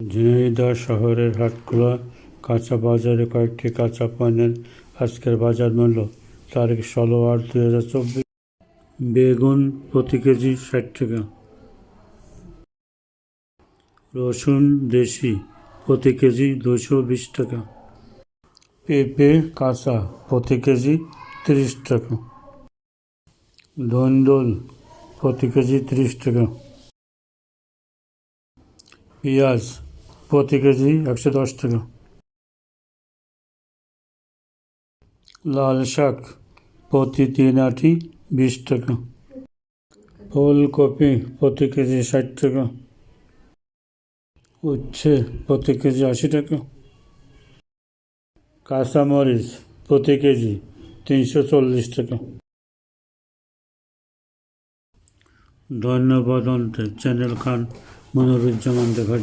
ঝিনাইদহ শহরের হাটখোলা কাঁচা বাজারে কয়েকটি কাঁচা পণ্যের আজকের বাজার মূল্য, তারিখ ষোলো আট দুই হাজার চব্বিশ। বেগুন প্রতি কেজি ষাট টাকা। রসুন দেশি প্রতি কেজি দুশো বিশ টাকা। পেঁপে কাঁচা প্রতি কেজি তিরিশ টাকা। ধন্দল প্রতি কেজি তিরিশ টাকা। পেঁয়াজ প্রতি কেজি একশো দশ টাকা। লাল শাক প্রতি তিন আটি বিশ টাকা। ফুলকপি প্রতি কেজি ষাট টাকা। উচ্ছে প্রতি কেজি আশি টাকা। কাঁচামরিচ প্রতি কেজি তিনশো চল্লিশ টাকা। ধন্যবাদ অন্তে চ্যানেল খান মনিরুজ্জামান দেখার